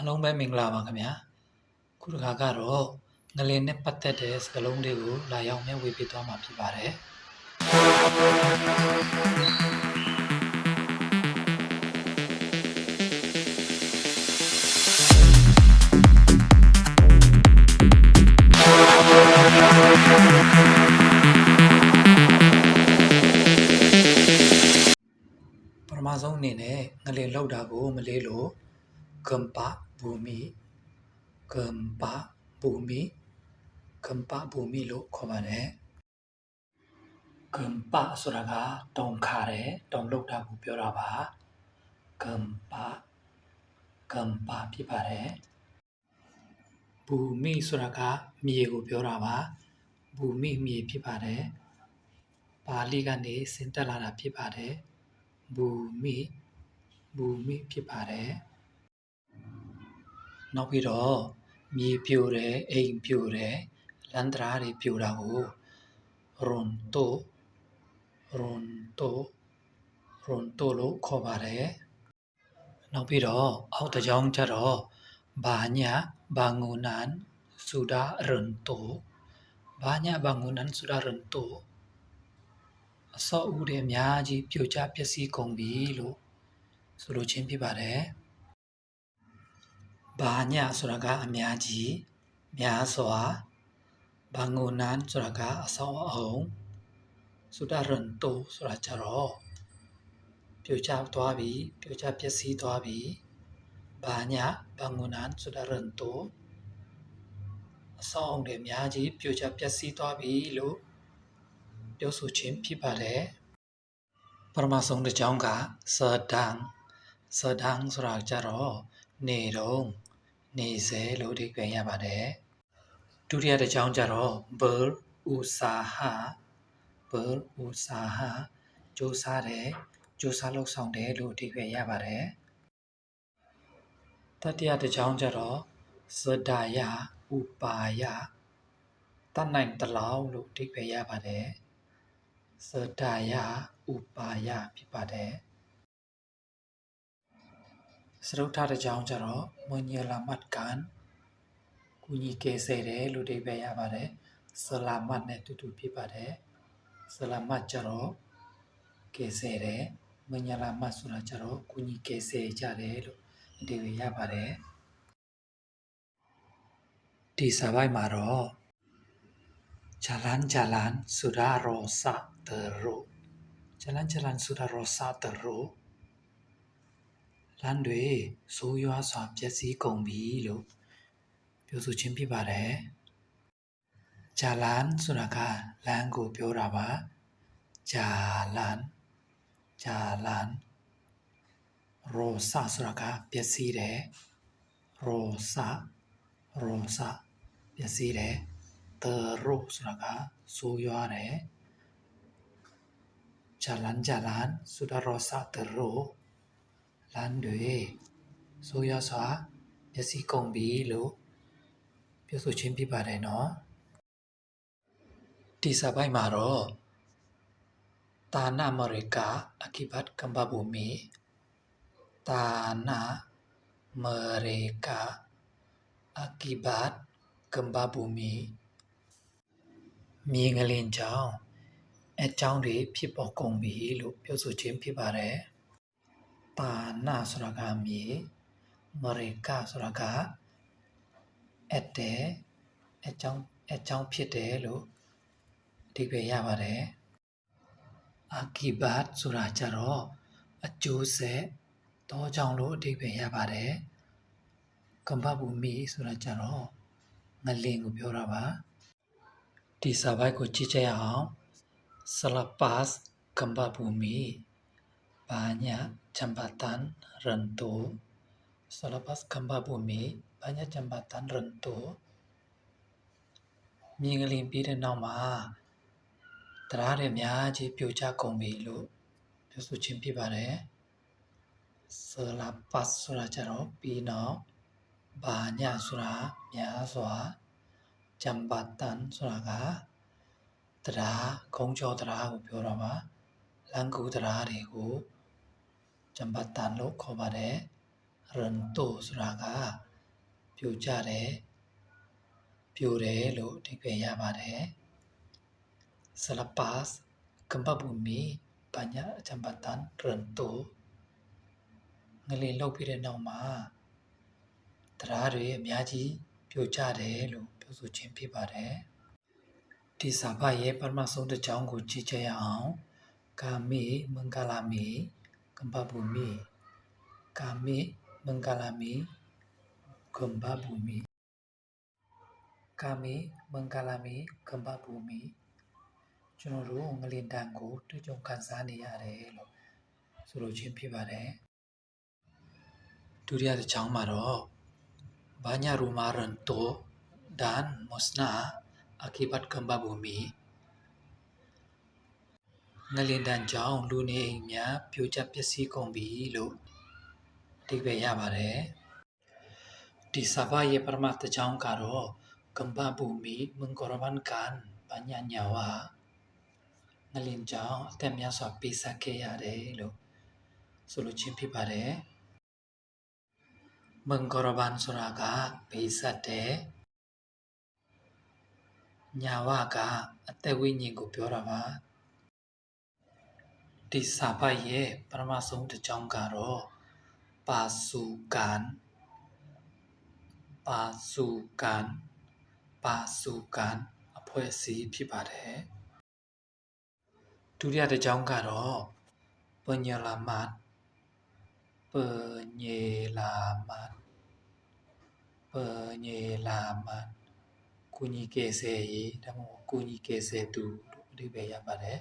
အားလုံးပဲမင်္ဂလာပါခင်ဗျာခုတစ်ခါကတော့ငလင်နဲ့ပတ်သက်တဲ့စကားလုံးတွေကိုလာရောက်မျှဝေပေးသွားမှာဖြစ်ပါတယ်ပထမဆုံးအနေနဲ့ငလင်လောက်တာကိုမလေးလို့ကမ်ပ ဘူမီကမ်ပဘူမီကမ်ပဘူမီလို့ခေါ်ပါတယ်ကမ်ပဆိုတာကတောင်ခါတယ်တောင်လောက်တာကိုပြောတာပါကမ်ပကမ်ပဖြစ်ပါတယ်ဘူမီဆိုတာကမြေကိုပြောတာပါဘူမီမြေဖြစ်ပါတယ်ပါဠိကနေဆင်းသက်လာတာဖြစ်ပါတယ်ဘူမီဘူမီဖြစ်ပါတယ် နောက်ပြီးတော့မြေပြိုတယ်အိမ်ပြိုတယ်လန်ဒရာတွေပြိုတာကိုရွန်တိုရွန်တိုရွန်တိုလို့ခေါ်ပါတယ်နောက်ပြီးတော့အောက်တစ်ကြောင်းကျတော့ဘာညာဘာငူနန်ဆူဒါရွန်တိုဘာညာဘာငူနန်ဆူဒါရွန်တိုအစောအဦတွေအများကြီးပြိုကျပျက်စီးကုန်ပြီလို့ဆိုလိုချင်းဖြစ်ပါတယ် ဘာညာဆိုတာကအများကြီးများစွာဘာငူနန်ဆိုတာကအစောအအုံဆူဒါရွန်တိုဆိုတာကြတော့ပြိုကျသွားပြီပြိုကျပျက်စီးသွားပြီဘာညာဘာငူနန်ဆူဒါရွန်တိုအစောအုံတွေအများကြီးပြိုကျပျက်စီးသွားပြီလို့ပြောဆိုခြင်းဖြစ်ပါတယ်ပထမဆုံးတစ်ကြောင်းကစဒန်စဒန်ဆိုတာကြတော့နေတော့ နေစေလို့အဓိပ္ပာယ်ရပါတယ်ဒုတိယတစ်ကြောင်းကြတော့ ber usaha ber usaha စူးစမ်းတယ်စူးစမ်းလုပ်ဆောင်တယ်လို့အဓိပ္ပာယ်ရပါတယ်တတိယတစ်ကြောင်းကြတော့စဒါယဥပါယတတ်နိုင်တလောက်လို့အဓိပ္ပာယ်ရပါတယ်စဒါယဥပါယဖြစ်ပါတယ် စရုပ်ထတစ်ကြောင်းကြတော့မွန်ညလာမတ်ကန်ကူညီကယ်ဆယ်တယ်လို့အဓိပ္ပာယ်ရပါတယ်ဆလာမတ်နဲ့တူတူဖြစ်ပါတယ်ဆလာမတ်ကြတော့ကယ်ဆယ်တယ်မွန်ညလာမတ်ဆိုတာကြတော့ကူညီကယ်ဆယ်ကြတယ်လို့အဓိပ္ပာယ်ရပါတယ်ဒီစာပိုက်မှာတော့ jalan-jalan sudah rosak teruk jalan-jalan sudah rosak teruk လမ်းတွေဆိုးရွားစွာပျက်စီးကုန်ပြီလို့ပြောဆိုခြင်းဖြစ်ပါတယ်ဂျာလန်ဆိုတာကလမ်းကိုပြောတာပါဂျာလန်ဂျာလန်ရိုဆာဆိုတာကပျက်စီးတယ်ရိုဆာရိုဆာပျက်စီးတယ်တရိုဆိုတာကဆိုးရွားတယ်ဂျာလန်ဂျာလန်ဆိုတာရိုဆာတရို လမ်းတွေဆိုးရွားစွာပျက်စီးကုန်ပြီလို့ပြောဆိုခြင်းဖြစ်ပါတယ်နော်ဒီစာပိုက်မှာတော့တာနာမရိကအကိဘတ်ကမ္ဘဘူမီတာနာမရိကအကိဘတ်ကမ္ဘဘူမီမြေငလင်ကြောင့်အကြောင်းတွေဖြစ်ပေါ်ကုန်ပြီလို့ပြောဆိုခြင်းဖြစ်ပါတယ် ပါနာဆိုတာကမြေမရိကဆိုတာကအတဲအကြောင်းအကြောင်းဖြစ်တယ်လို့အဓိပ္ပာယ်ရပါတယ်အာကီဘတ်ဆိုတာကြတော့အကျိုးဆက်တော့ကြောင့်လို့အဓိပ္ပာယ်ရပါတယ်ကမ္ဘာဘူမီဆိုတာကြတော့ငလင်ကိုပြောတာပါဒီစာပိုက်ကိုကြည့်ကြရအောင်ဆလပတ်ကမ္ဘာဘူမီ banyak jambatan rentu selepas gempa bumi banyak jambatan rentu မြေငလင်ပြီးတဲ့နောက်မှာတရားတွေအများကြီးပြိုကျကုန်ပြီလို့ပြောဆိုခြင်းဖြစ်ပါတယ်ဆလာပတ်ဆိုတာကြတော့ပြီးနောက်ဘာညာဆိုတာများစွာဂျမ်ဘတ်တန်ဆိုတာကတရားခုံးကျော်တရားကိုပြောတော့ပါလန်ကူတရားတွေကို ဂျမ်ဘတ်တန်လို့ခေါ်ပါတယ်ရန်တိုဆိုတာကပြိုကျတယ်ပြိုတယ်လို့အဓိပ္ပာယ်ရပါတယ်။ selepas gempa bumi banyak jembatan runtuh ငလျင်လှုပ်ပြီးတဲ့နောက်မှာတရားတွေအများကြီးပြိုကျတယ်လို့ပြောဆိုခြင်းဖြစ်ပါတယ်။ဒီစာဖတ်ရဲ့ပထမဆုံးတစ်ကြောင်းကိုကြည့်ကြရအောင်။ကာမေမင်္ဂလာမီ ကမ္ဘာဘူမီကာမေမင်္ဂလာမီကမ္ဘာဘူမီကာမေမင်္ဂလာမီကမ္ဘာဘူမီကျွန်တော်တို့ငလင်တန်ကိုတွေ့ကြုံခံစားနေရတယ်လို့ဆိုလိုခြင်းဖြစ်ပါတယ်။ဒုတိယတစ်ကြောင်းမှာတော့ banyak rumah runtuh dan musnah akibat gempa bumi ငလင်တန်ကြောင့်လူနေအိမ်များပြိုကျပျက်စီးကုန်ပြီလို့အဓိပ္ပာယ်ရပါတယ်ဒီစာဖရဲ့ပရမတ်ကြောင်းကတော့ gempa bumi mengkorbankan banyak nyawa ငလင်ကြောင့်အသက်များစွာပေးဆပ်ခဲ့ရတယ်လို့ဆိုလိုခြင်းဖြစ်ပါတယ်မင်္ဂရဘန်ဆိုတာကပေးဆပ်တယ်ညာဝကအသက်ဝိညာဉ်ကိုပြောတာပါ ဒီစာပိုက်ရဲ့ပထမဆုံးတစ်ကြောင်းကတော့ပါစုကန်ပါစုကန်ပါစုကန်အဖွဲ့အစည်းဖြစ်ပါတယ်ဒုတိယတစ်ကြောင်းကတော့ပညလာမတ်ပညေလာမတ်ပညေလာမတ်ကုညီကေဆေရေးဒါမှမဟုတ်ကုညီကေဆေသူလို့အဓိပ္ပာယ်ရပါတယ်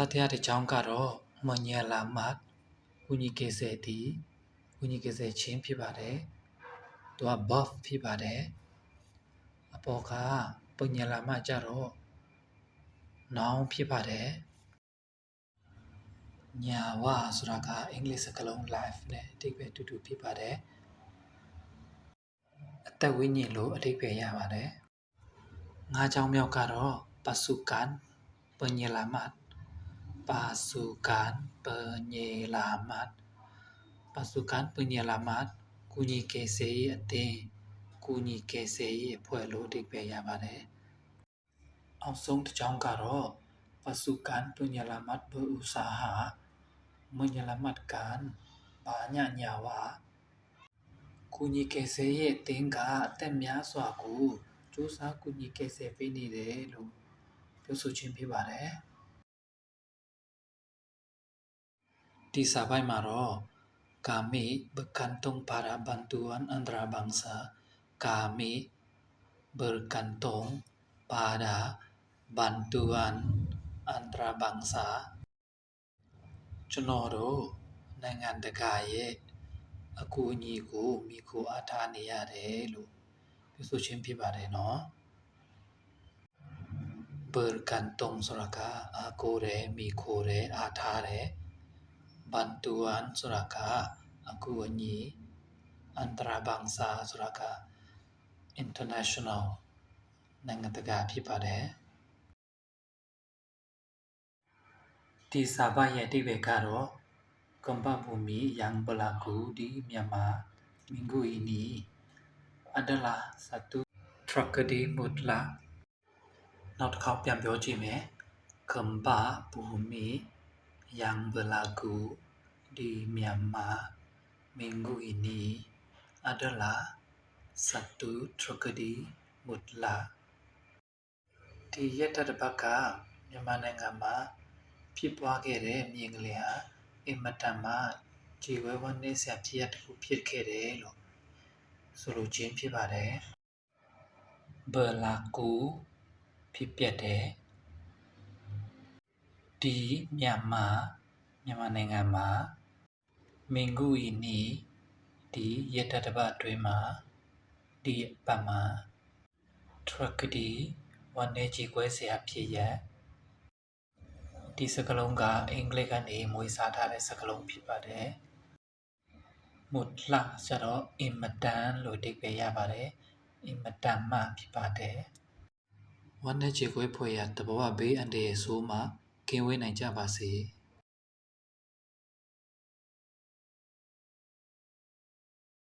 တတိယတစ်ကြောင်းကတော့မညေလာမတ်ကုညီကေဆေတီကုညီကေဆေချင်းဖြစ်ပါတယ်သူက buff ဖြစ်ပါတယ်အပေါ်ကပညေလာမတ်ကြတော့ noun ဖြစ်ပါတယ်ညာဝဆိုတာကအင်္ဂလိပ်စကားလုံး life နဲ့အဓိပ္ပာယ်တူတူဖြစ်ပါတယ်အသက်ဝိညာဉ်လို့အဓိပ္ပာယ်ရပါတယ်ငါးချောင်းမြောက်ကတော့ပစုကန်ပညေလာမတ် ပစုကန်ပညေလာမတ်ပစုကန်ပညေလာမတ်ကုညီကေစေးအတင်းကုညီကေစေးအဖွဲ့လို့အဓိပ္ပာယ်ရပါတယ်အောက်ဆုံးတစ်ကြောင်းကတော့ pasukan penyelamat berusaha menyelamatkan banyak nyawa ကူညီကယ်ဆယ်ရေးအသင်းကအသက်များစွာကိုစူးစမ်းကူညီကယ်ဆယ်ပေးနေတယ်လို့ပြောဆိုခြင်းဖြစ်ပါတယ် ဒီစာပိုက်မှာတော့ kami bergantung pada bantuan antarabangsa kami bergantung pada bantuan antarabangsa ကျွန်တော်တို့နိုင်ငံတကာရဲ့အကူအညီကိုမိခိုအားထားနေရတယ်လို့ပြောဆိုခြင်းဖြစ်ပါတယ်နော် bergantung ဆိုတာကအကိုတယ်မိခိုတယ်အားထားတယ် bantuan ဆိုတာက အကူအညီ antarabangsa ဆိုတာက international နိုင်ငံတကာဖြစ်ပါတယ်ဒီစာပတ်ရဲ့အဓိပ္ပာယ်ကတော့ gempa bumi yang berlaku di Myanmar minggu ini adalah satu tragedi mutlak နောက်တစ်ခေါက်ပြန်ပြောကြည့်မယ် gempa bumi yang berlaku di Myanmar minggu ini adalah satu tragedi mutlak ဒီရက်တပတ်ကမြန်မာနိုင်ငံမှာဖြစ်ပွားခဲ့တဲ့မြင်ကလေးဟာအင်မတန်မှခြေဝဲဝန်းနေစရာဖြစ်ရတစ်ခုဖြစ်ခဲ့တယ်လို့ဆိုလိုခြင်းဖြစ်ပါတယ်ဘလာကူဖြစ်ပျက်တယ် ဒီမြန်မာမြန်မာနိုင်ငံမှာမင်ဂူဤနီဒီရတတပတ်အတွင်းမှာဒီပတ်မှာ tragedy ဝန်နေကြီးကွဲစရာဖြစ်ရဒီစကလုံးကအင်္ဂလိပ်ကနေမွေးစားထားတဲ့စကလုံးဖြစ်ပါတယ်။မုတ်လာကျတော့အင်မတန်လို့အဓိပ္ပာယ်ရပါတယ်။အင်မတန်မှဖြစ်ပါတယ်။ဝမ်းနဲ့ခြေခွဲဖွယ်ရတဘဝဘေးအန္တရာယ်ဆိုးမှ ကင်းဝေးနိုင်ကြပါစေ။